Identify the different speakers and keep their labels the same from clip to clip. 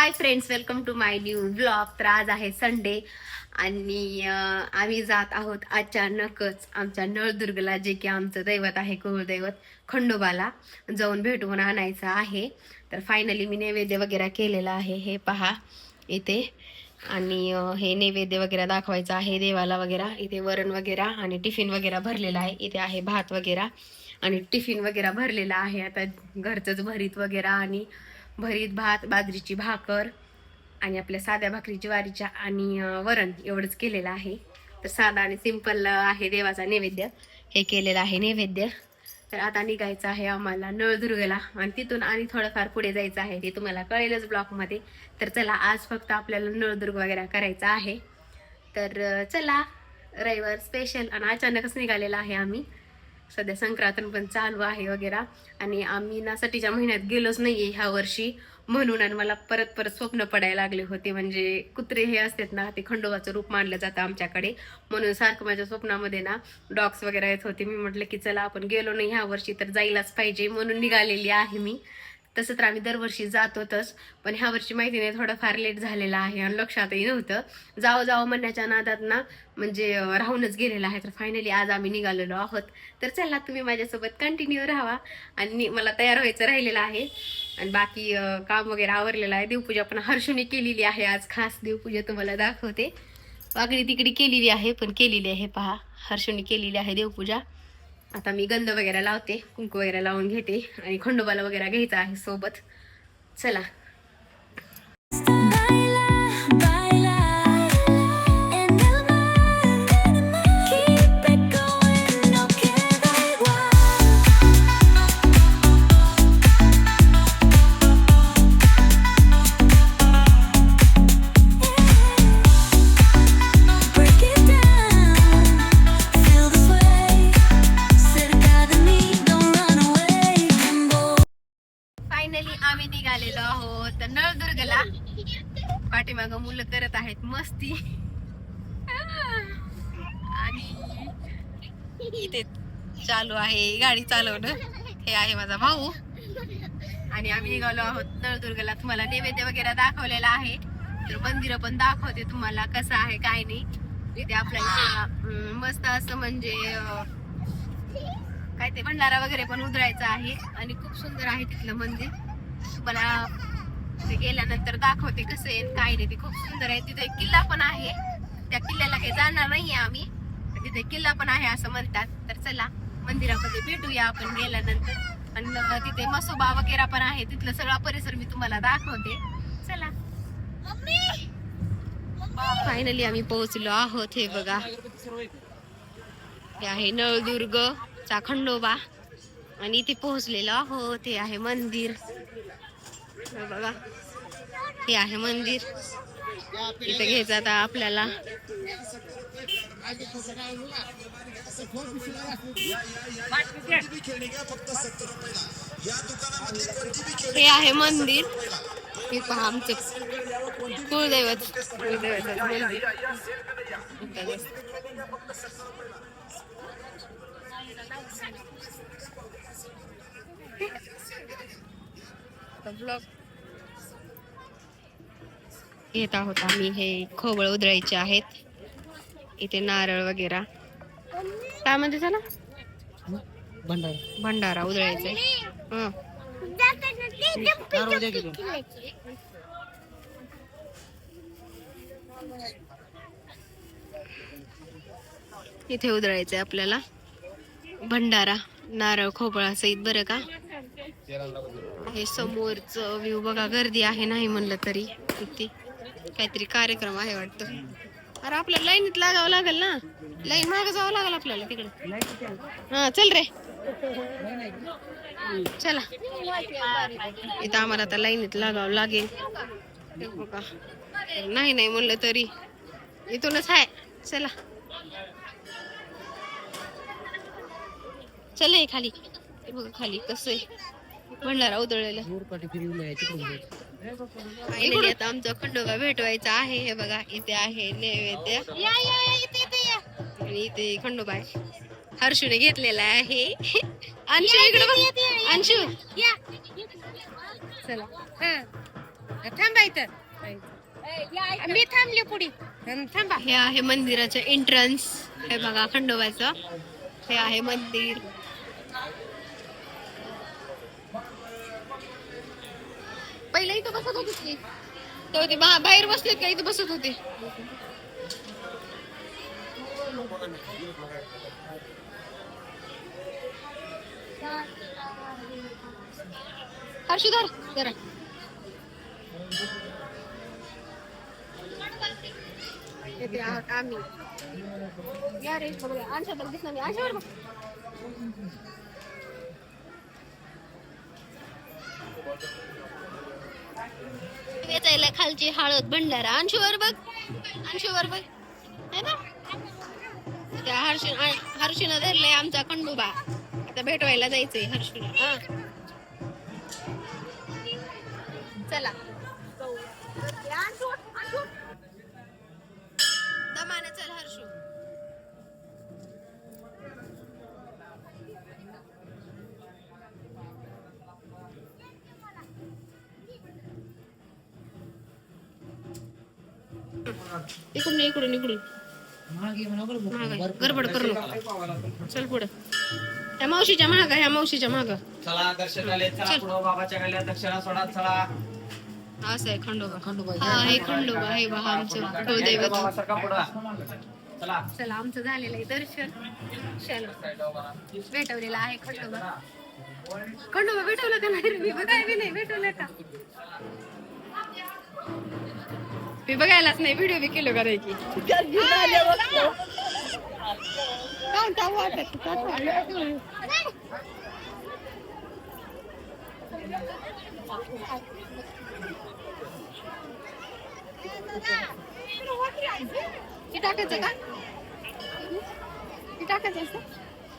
Speaker 1: Hi friends welcome to my new blog तर आज आहे संडे आणि आम्ही जात आहोत अचानकच आमच्या नळदुर्गला जे की आमचं दैवत आहे कुलदैवत खंडोबाला जाऊन भेटवून आणायचं आहे. तर फायनली मी नैवेद्य वगैरे केलेलं आहे हे पहा इथे. आणि हे नैवेद्य वगैरे दाखवायचं आहे देवाला वगैरे. इथे वरण वगैरे आणि टिफिन वगैरे भरलेला आहे. इथे आहे भात वगैरे आणि टिफिन वगैरे भरलेला आहे. आता घरचंच भरीत वगैरे आणि भरीत भात बाजरीची भाकर आणि आपल्या साध्या भाकरी ज्वारीच्या आणि वरण एवढंच केलेलं आहे. तर साधा आणि सिंपल आहे देवाचा नैवेद्य. हे केलेलं आहे नैवेद्य. तर आता निघायचं आहे आम्हाला नळदुर्गला आणि तिथून आणि थोडंफार पुढे जायचं आहे. ते तुम्हाला कळेलच ब्लॉकमध्ये तर चला आज फक्त आपल्याला नळदुर्ग वगैरे करायचा आहे. तर चला रविवार स्पेशल आणि अचानकच निघालेला आहे आम्ही. सध्या संक्रांत पण चालू आहे वगैरे. आणि आम्ही नासाठीच्या महिन्यात गेलोच नाहीये ह्या वर्षी. म्हणून आणि मला परत परत स्वप्न पडायला लागले होते. म्हणजे कुत्रे हे असतात ना ते खंडोबाचं रूप मानलं जातं आमच्याकडे. म्हणून सारखं माझ्या स्वप्नामध्ये ना डॉग्स वगैरे येत होते. मी म्हटलं की चला आपण गेलो नाही ह्या वर्षी तर जायलाच पाहिजे. म्हणून निघालेली आहे मी. तसं तर आम्ही दरवर्षी जातोतच पण ह्या वर्षी माहिती नाही थोडंफार लेट झालेला आहे आणि लक्षातही नव्हतं. जावं जावं म्हणण्याच्या नादात ना म्हणजे राहूनच गेलेलं आहे. तर फायनली आज आम्ही निघालेलो आहोत. तर चला तुम्ही माझ्यासोबत कंटिन्यू राहा आणि मला तयार व्हायचं राहिलेलं आहे. आणि बाकी काम वगैरे आवरलेलं आहे. देवपूजा पण हर्षूने केलेली आहे आज. खास देवपूजा तुम्हाला दाखवते. वागडी तिकडी केलेली आहे पण केलेली आहे पहा. हर्षूने केलेली आहे देवपूजा. आता मी गंध वगैरे लावते कुंकू वगैरे लावून घेते आणि खंडोबाला वगैरे घ्यायचं आहे सोबत. चला. आहेत. मस्ती. आणि इथे चालू आहे. गाडी चालवणं. हे आहे माझा भाऊ. आणि आम्ही निघालो आहोत नळदुर्गला. तुम्हाला नैवेद्य वगैरे दाखवलेला आहे. तर मंदिर पण दाखवते तुम्हाला कसं आहे काय नाही. इथे आपल्याला मस्त असं म्हणजे काय ते भंडारा वगैरे पण उधरायचा आहे. आणि खूप सुंदर आहे तिथलं मंदिर. तुम्हाला ते गेल्यानंतर दाखवते कसं आहे काय नाही. ते खूप सुंदर आहे. तिथे किल्ला पण आहे. त्या किल्ल्याला काही जाणार नाहीये आम्ही. तिथे किल्ला पण आहे असं म्हणतात. तर चला मंदिरामध्ये भेटूया आपण गेल्यानंतर. आणि तिथे मसोबा वगैरे पण आहे. तिथलं सगळा परिसर मी तुम्हाला दाखवते. चला. फायनली आम्ही पोहोचलो आहोत हे बघा. हे आहे नळदुर्ग चा खंडोबा आणि इथे पोहोचलेलो आहोत. हे आहे मंदिर. बघा. हे आहे मंदिर. इथं घ्यायचं आता आपल्याला. हे आहे मंदिर. हे पहा आमचे कुळदैवत. कुळदैवत मंदिर इथं आहे. ब्लॉग येत आहोत आम्ही हे खोबळ उधळायचे आहेत. इथे नारळ वगैरे. काय म्हणते त्याला
Speaker 2: भंडार.
Speaker 1: भंडारा उधळायचा हं. इथे उधळायचंय आपल्याला. भंडारा नारळ खोबळा सहित बरं का? हे समोरच व्ह्यू बघा गर्दी आहे नाही म्हणलं तरी. किती काहीतरी कार्यक्रम आहे वाटतं. अरे आपल्याला लाईनीत लागावं लागेल ना? लाईन मागे जावं लागेल आपल्याला तिकडे. हा चल रे. चला. इथं आम्हाला आता लाईनीत लागावं लागेल. बघा. नाही नाही म्हणलं तरी. इथूनच आहे चला. चल खाली. बघा खाली कसं आहे. भंडारा उधळलेला आता आमचा खंडोबा भेटवायचा आहे. हे बघा इथे आहे नैवेद्य या या या इथे इथे या. आणि इथे खंडोबा आहे. हर्षूने घेतलेला आहे. अंशू इकडे बघ. अंशू. चला.
Speaker 2: थांबा इथं. मी थांबले पुढे. थांबा.
Speaker 1: हे आहे मंदिराचं एंट्रन्स हे बघा खंडोबाचं. हे आहे मंदिर. पहिले इथं बसत होती की तेव्हा ते बा- बाहेर बसले का? इथं बसत होते. हर्षधर जरा. येते आहोत आम्ही. या रे बघूया आणशा तर दिसणार नाही आमच्यावर बघ. वेचायला खालची हळद भंडारा. अंशुवर बघ. अंशुवर बघ. है ना? त्या हर्षी हर्षीनं धरलंय आमचा खंडोबा. आता भेटवायला जायचंय हर्षीला. हा. चला. इकडून इकडून इकडून. मागे, गडबड करू नको. चल पुढं. ह्या मावशीच्या माग ह्या मावशीच्या माग.
Speaker 3: चला दर्शनाले चला पुढं बाबाच्या गल्ल्या दक्षिणा सोडा. चला.
Speaker 1: असं आहे खंडोबा. खंडोबा हा हे खंडोबा हे आमचं कुलदैवत
Speaker 3: बाबा सरका पुढं चला.
Speaker 1: चला आमचं झालेलं आहे दर्शन. चलो. भेटवलेला आहे खंडोबा. खंडोबा भेटवला का नाही रे? मी बघाय बी नाही भेटवलं का? मी बघायलाच नाही व्हिडिओ बी केलो करायची. हे टाकायचं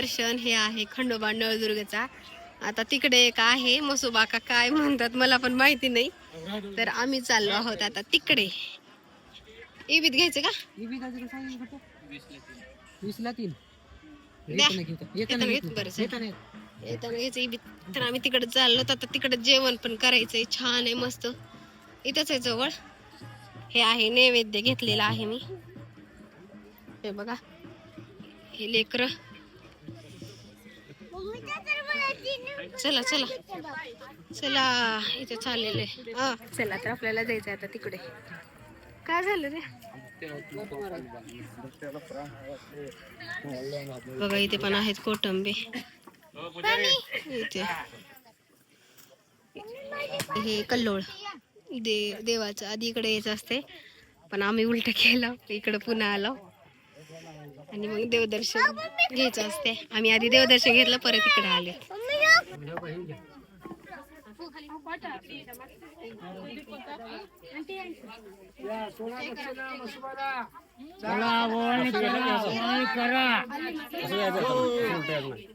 Speaker 1: दर्शन हे आहे खंडोबा नळदुर्गचा. आता तिकडे एक आहे मसोबा का काय म्हणतात मला पण माहिती नाही. तर आम्ही चाललो आहोत आता तिकडे. इबीत घ्यायचं का?
Speaker 4: वीसला तीन.
Speaker 1: तर आम्ही तिकडे चाललो तर आता तिकडे जेवण पण करायचंय. छान आहे मस्त. इथंच आहे जवळ. हे आहे नैवेद्य घेतलेला आहे मी. हे बघा. हे लेकर. चला चला. चला इथे चाललेलं. आहे हा. चला तर आपल्याला जायचं आता तिकडे. काय झालं रे? बघा इथे पण आहेत कोटंबे. इथे. हे कल्लोळ. दे देवाचं आधी इकडे यायचं असते पण आम्ही उलट केलं इकडे पुन्हा आलो. आणि मग देवदर्शन घ्यायचं असते. आम्ही आधी देवदर्शन घेतलं परत इकडे आले.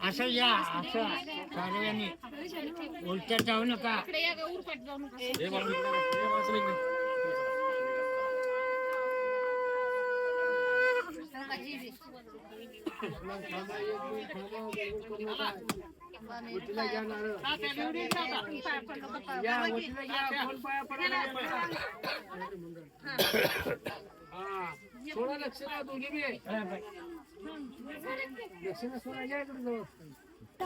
Speaker 4: असं या असं सर्वांनी उलट्यात जाऊ नका. थोडं लक्ष दोघी लक्ष दक्षिणा या इकडे जवळ.
Speaker 1: हे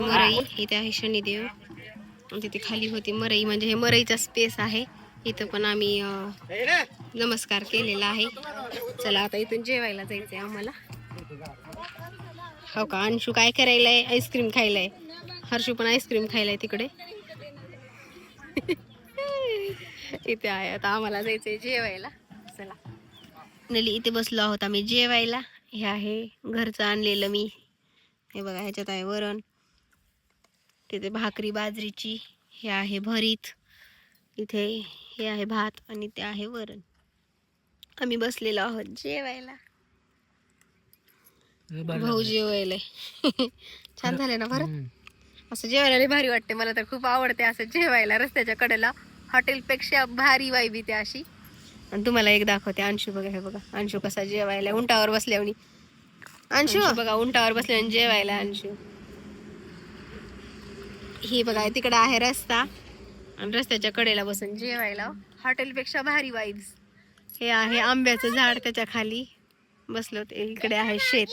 Speaker 1: मरई इथे आहे शनिदेव. तिथे खाली होती मरई म्हणजे हे मरईचा स्पेस आहे. इथं पण आम्ही नमस्कार केलेला आहे. चला आता इथून जेवायला जायचंय आम्हाला. हो का? अंशू काय करायला आहे आईस्क्रीम खायला आहे हर्षू पण आईस्क्रीम खायला आहे तिकडे. इथे आहे. आता आम्हाला जायचंय जेवायला. चला. नली इथे बसलो आहोत आम्ही जेवायला. हे आहे घरचं आणलेलं मी. हे बघा ह्याच्यात आहे वरण. तिथे भाकरी बाजरीची. हे आहे भरीत. इथे हे आहे भात आणि ते आहे वरण. आम्ही बसलेलो आहोत जेवायला. भाऊ जेवायला. छान झाले ना बरं असं जेवायला भारी वाटते मला तर खूप आवडते असं जेवायला रस्त्याच्या कडेला. हॉटेलपेक्षा भारी वाईब ते अशी. आणि तुम्हाला एक दाखवते अंशू बघा हे बघा. अंशू कसा जेवायला उंटावर बसल्यावणी अंशू बघा उंटावर बसल्याने जेवायला अंशू. ही बघा तिकडं आहे रस्ता. आणि रस्त्याच्या कडेला बसून जेवायला. हॉटेलपेक्षा भारी वाईब्स हे आहे आंब्याचं झाड त्याच्याखाली. बसलो ते इकडे आहे शेत.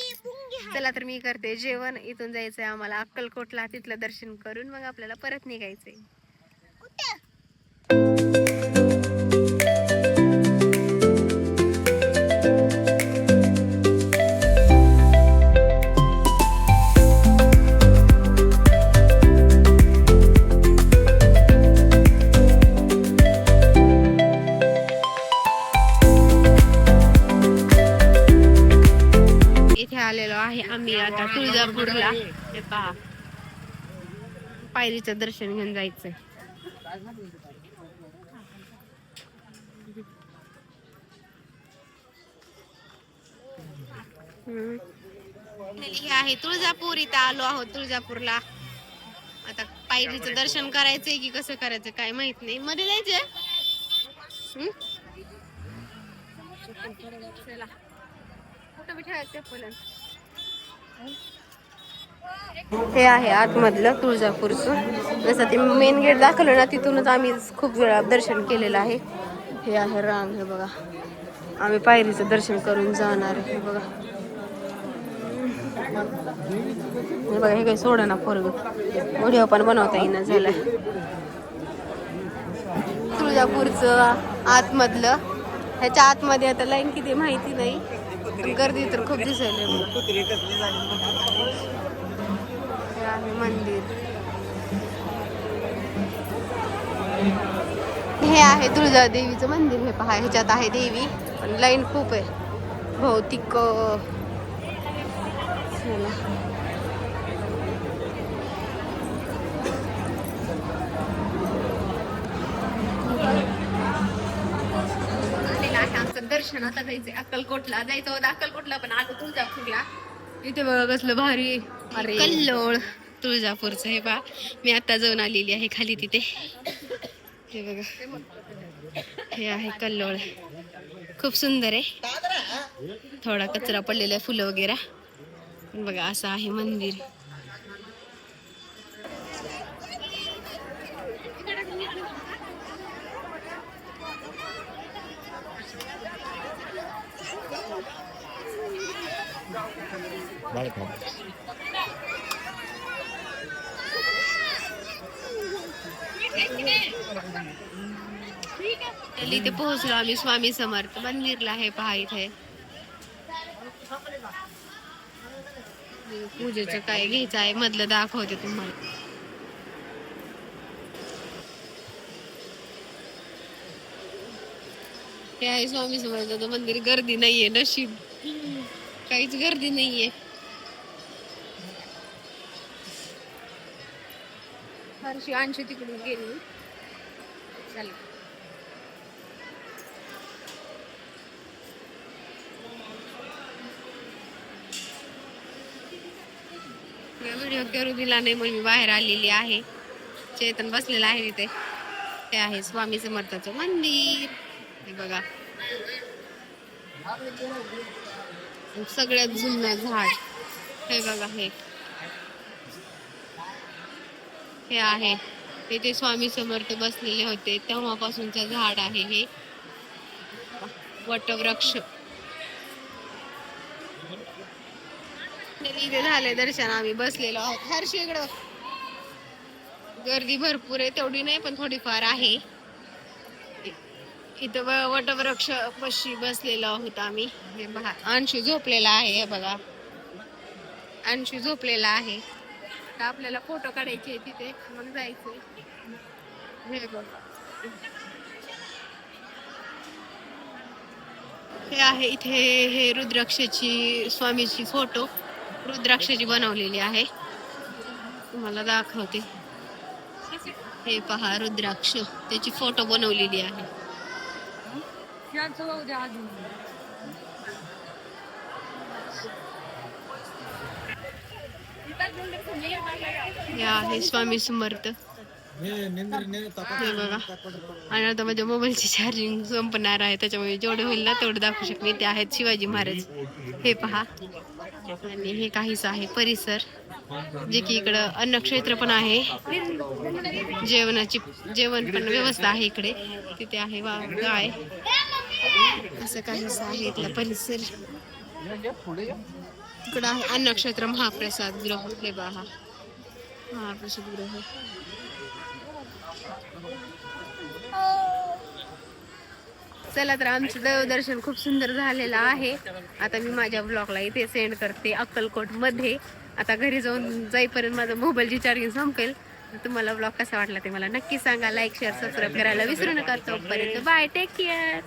Speaker 1: चला तर मी करते. जेवण. इथून जायचंय आम्हाला अक्कलकोटला. तिथलं दर्शन करून मग आपल्याला परत निघायचंय. हे पहा पायरीचं दर्शन घेऊन जायचंय. हे आहे तुळजापूर. इथं आलो आहोत तुळजापूरला. आता पायरीचं दर्शन करायचंय की कसं करायचं काय माहीत नाही. मध्ये जायचंय. कुठं बी ठेवायचं हे आहे आतमधलं तुळजापूरचं. जसं ते मेन गेट दाखवलं ना तिथूनच आम्ही खूप वेळा दर्शन केलेलं आहे. हे आहे रांग हे बघा. आम्ही पायरीचं दर्शन करून जाणार आहे हे बघा. हे बघा हे काही सोडा ना पोरग. व्हिडिओ पण बनवता येईना झालं तुळजापूरचं आतमधलं. ह्याच्या आतमध्ये आता लाईन किती माहिती नाही. गर्दी तर खूप दिसायला मंदिर. हे आहे तुळजा देवीचं मंदिर. हे पहा ह्याच्यात आहे देवी. पण लाईन खूप आहे. भौतिक दर्शन. आता जायचंय अक्कलकोटला. जायचं होतं अक्कलकोटला पण आलो तुळजापूरला. इथे बघा कसलं भारी. कल्लोळ. तुळजापूरचं हे बा मी आता जाऊन आलेली आहे खाली तिथे. हे बघा. हे आहे कल्लोळ. खूप सुंदर आहे. थोडा कचरा पडलेला आहे फुलं वगैरे. पण बघा असं आहे मंदिर. इथे पोहोचलो आम्ही स्वामी समर्थ. मंदिरला आहे पहा इथे. पूजेचं काय घ्यायचं आहे मधलं दाखवते तुम्हाला. हे आहे स्वामी समर्थाचं मंदिर. गर्दी नाहीये नशीब. काहीच गर्दी नाहीये. फारशी आणशी तिकडून गेली. चालेल व्हिडिओ करू दिला नाही म्हणून मी बाहेर आलेली आहे. चेतन बसलेला आहे तिथे ते आहे स्वामी समर्थाचं मंदिर. हे बघा. सगळ्यात जुनं झाड. हे बघा हे. हे आहे. तिथे स्वामी समर्थ बसलेले होते. तेव्हापासूनचं झाड आहे हे. वटवृक्ष. इथे झाले दर्शन. आम्ही बसलेलो आहोत. हर्ष इकडं गर्दी भरपूर आहे. तेवढी नाही पण थोडीफार आहे. इथं वटवृक्ष पशी बसलेलो आहोत आम्ही. हे बघा अंशू झोपलेला आहे हे बघा. अंशू झोपलेला आहे. तर आपल्याला फोटो काढायचे तिथे मग जायचं हे बघ. हे आहे इथे हे रुद्राक्षाची स्वामीची फोटो. रुद्राक्षाची बनवलेली आहे. तुम्हाला दाखवते. हे पहा रुद्राक्ष. त्याची फोटो बनवलेली आहे. अजून. हे आहे स्वामी समर्थ. हे बघा. आणि आता माझ्या मोबाईलची चार्जिंग संपणार आहे त्याच्यामुळे जेवढे होईल ना तेवढं दाखवू शकते. ते आहेत शिवाजी महाराज. हे पहा. आणि हे काहीच आहे परिसर. जे की इकडं अन्नक्षेत्र पण आहे. जेवणाची जेवण पण व्यवस्था आहे इकडे. तिथे आहे वा गाय. असं काहीच आहे इथला परिसर. इकडं आहे अन्नक्षेत्र महाप्रसाद गृह. हे पहा महाप्रसाद गृह. चला तर आमचं देवदर्शन खूप सुंदर झालेलं आहे. आता मी माझ्या ब्लॉगला इथे सेंड करते अक्कलकोटमध्ये आता घरी जाऊन जाईपर्यंत माझा मोबाईलची चार्जिंग संपेल. तुम्हाला ब्लॉग कसा वाटला ते मला नक्की सांगा. लाईक शेअर सबस्क्राईब करायला विसरू नका तोपर्यंत. Bye take care